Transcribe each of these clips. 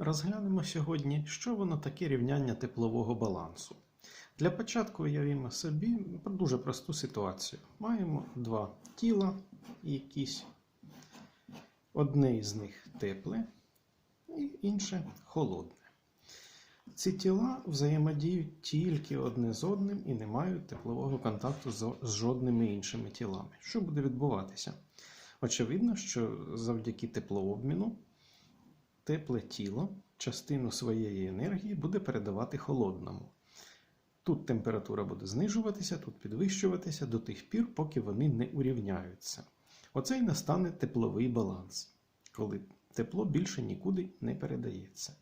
Розглянемо сьогодні, що воно таке рівняння теплового балансу. Для початку уявімо собі дуже просту ситуацію. Маємо два тіла, якісь. Одне із них тепле і інше холодне. Ці тіла взаємодіють тільки одне з одним і не мають теплового контакту з жодними іншими тілами. Що буде відбуватися? Очевидно, що завдяки теплообміну тепле тіло частину своєї енергії буде передавати холодному. Тут температура буде знижуватися, тут підвищуватися до тих пір, поки вони не урівняються. Оце й настане тепловий баланс, коли тепло більше нікуди не передається.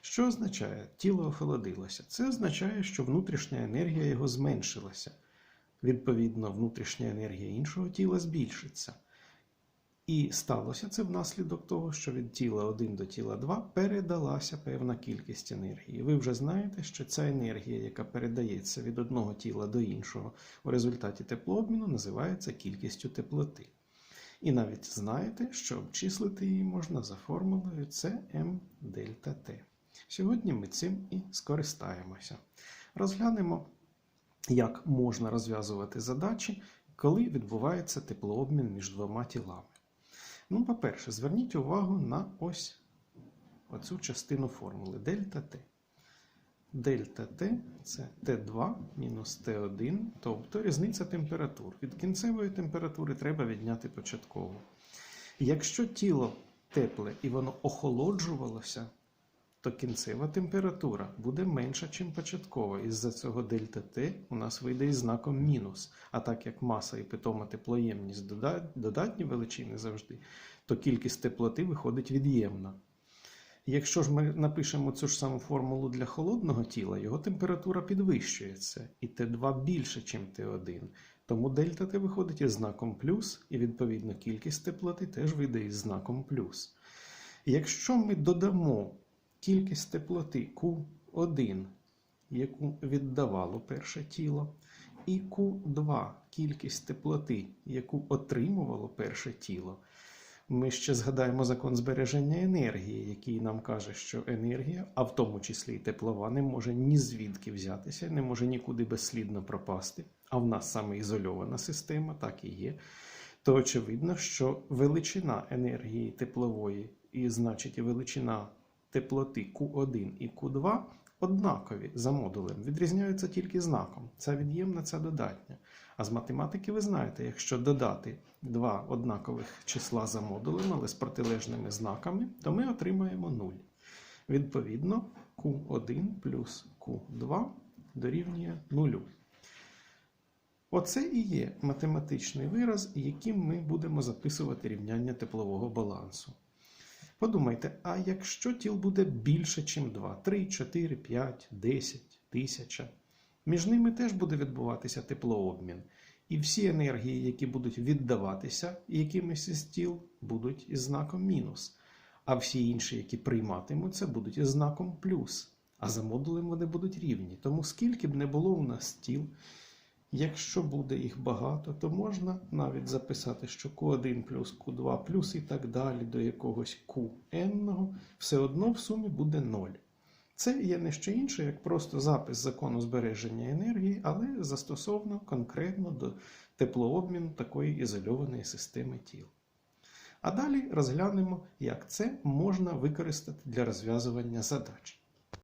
Що означає тіло охолодилося? Це означає, що внутрішня енергія його зменшилася. Відповідно, внутрішня енергія іншого тіла збільшиться. І сталося це внаслідок того, що від тіла 1 до тіла 2 передалася певна кількість енергії. Ви вже знаєте, що ця енергія, яка передається від одного тіла до іншого у результаті теплообміну, називається кількістю теплоти. І навіть знаєте, що обчислити її можна за формулою Cm дельта T. Сьогодні ми цим і скористаємося. Розглянемо, як можна розв'язувати задачі, коли відбувається теплообмін між двома тілами. Ну, по-перше, зверніть увагу на ось оцю частину формули дельта Т. Дельта Т це Т2 мінус Т1, тобто різниця температур. Від кінцевої температури треба відняти початкову. Якщо тіло тепле і воно охолоджувалося, то кінцева температура буде менша, ніж початкова. Із-за цього дельта Т у нас вийде із знаком мінус. А так як маса і питома теплоємність додатні величини завжди, то кількість теплоти виходить від'ємна. Якщо ж ми напишемо цю ж саму формулу для холодного тіла, його температура підвищується, і Т2 більше, ніж Т1. Тому дельта Т виходить із знаком плюс, і відповідно кількість теплоти теж вийде із знаком плюс. Якщо ми додамо кількість теплоти Q1, яку віддавало перше тіло, і Q2 кількість теплоти, яку отримувало перше тіло, ми ще згадаємо закон збереження енергії, який нам каже, що енергія, а в тому числі і теплова, не може ні звідки взятися, не може нікуди безслідно пропасти. А в нас саме ізольована система, так і є. То очевидно, що величина енергії теплової, і значить величина теплоти Q1 і Q2 однакові за модулем, відрізняються тільки знаком. Це від'ємна, це додатня. А з математики ви знаєте, якщо додати два однакових числа за модулем, але з протилежними знаками, то ми отримаємо 0. Відповідно, Q1 плюс Q2 дорівнює 0. Оце і є математичний вираз, яким ми будемо записувати рівняння теплового балансу. Подумайте, а якщо тіл буде більше, ніж 2, 3, 4, 5, 10, 1000, між ними теж буде відбуватися теплообмін. І всі енергії, які будуть віддаватися якимось із тіл, будуть із знаком мінус. А всі інші, які прийматимуться, будуть із знаком плюс. А за модулем вони будуть рівні. Тому скільки б не було у нас тіл, Якщо буде їх багато, то можна навіть записати, що Q1 плюс Q2 плюс і так далі до якогось Qn, все одно в сумі буде 0. Це є не що інше, як просто запис закону збереження енергії, але застосовано конкретно до теплообміну такої ізольованої системи тіл. А далі розглянемо, як це можна використати для розв'язування задач.